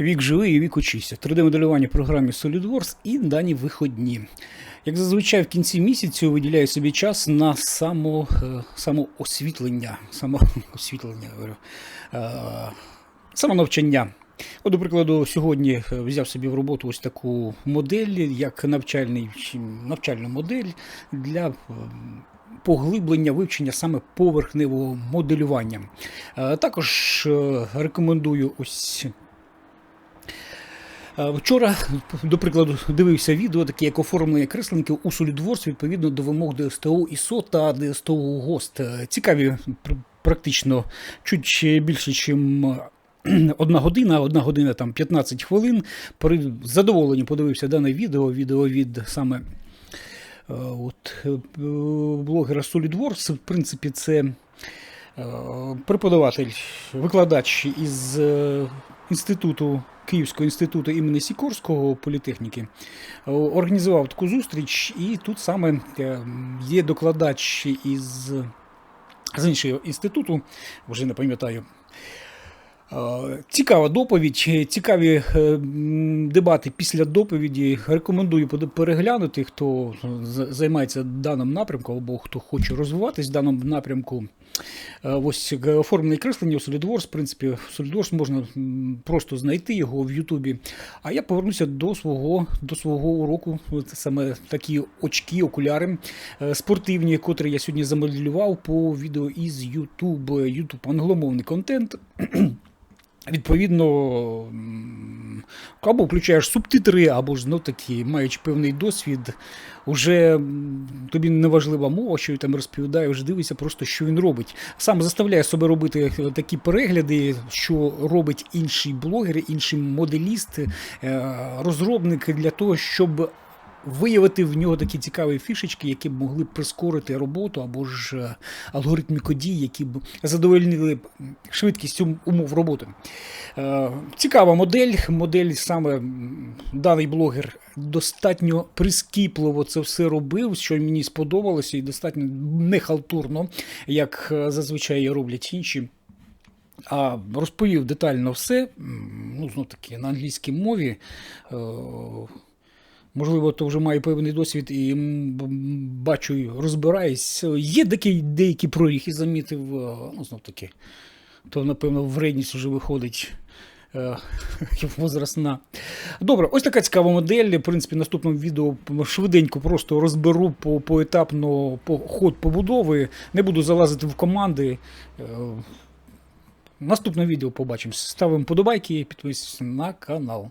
Вік живий і вік учися. 3D-моделювання програмі SolidWorks і дані виходні. Як зазвичай в кінці місяцю виділяю собі час на само, е, самоосвітлення. Самоосвітлення, говорю. Е, самонавчання. От, до прикладу, сьогодні е, взяв собі в роботу ось таку модель, як навчальний, навчальну модель для поглиблення вивчення саме поверхневого моделювання. Також рекомендую ось. Е, Вчора, до прикладу, дивився відео, таке як оформлення кресленки у SolidWorks відповідно до вимог ДСТУ ISO та ДСТУ ГОСТ. Е, Цікаві практично чуть більше, ніж одна година, одна година там 15 хвилин. При задоволенні подивився дане відео, відео від саме е, от, е, блогера SolidWorks. В принципі, це е, преподаватель, викладач із е, інституту. Київського інституту імені Сікорського політехніки Е, організував таку зустріч, і тут саме е, є докладач із з іншого інституту, вже не пам'ятаю. Е, Цікава доповідь, цікаві е, дебати після доповіді. Рекомендую переглянути, хто займається даним напрямком або хто хоче розвиватись в даному напрямку. Е, Ось оформлене креслення у SolidWorks, в принципі, в SolidWorks можна просто знайти його в Ютубі. А я повернуся до свого, до свого уроку. От саме такі очки, окуляри спортивні, котрі я сьогодні замоделював по відео із YouTube, YouTube англомовний контент. Відповідно, або включаєш субтитри, або ж знов таки, маючи певний досвід, уже тобі не важлива мова, що там розповідає, вже дивишся просто, що він робить. Сам заставляє себе робити е, такі перегляди, що робить інший блогер, інший моделіст, е, розробник для того, щоб виявити в нього такі цікаві фішечки, які б могли б прискорити роботу, або ж е, алгоритми кодій, які б задовольнили б швидкість умов роботи. Е, Цікава модель. Модель саме даний блогер достатньо прискіпливо це все робив, що мені сподобалося, і достатньо нехалтурно, як е, зазвичай роблять інші. А розповів детально все, ну, знов таки, на англійській мові. Е, Можливо, то вже маю певний досвід і бачу, розбираюсь. Є деякі, деякі проріхи, замітив, е, ну, знов таки, то, напевно, вредність вже виходить. е, Возрастна. Добре, ось така цікава модель. В принципі, в наступному відео швиденько просто розберу по, поетапно по ход побудови. Не буду залазити в команди. Е, Наступне відео побачимось. Ставимо подобайки і підписуйтесь на канал.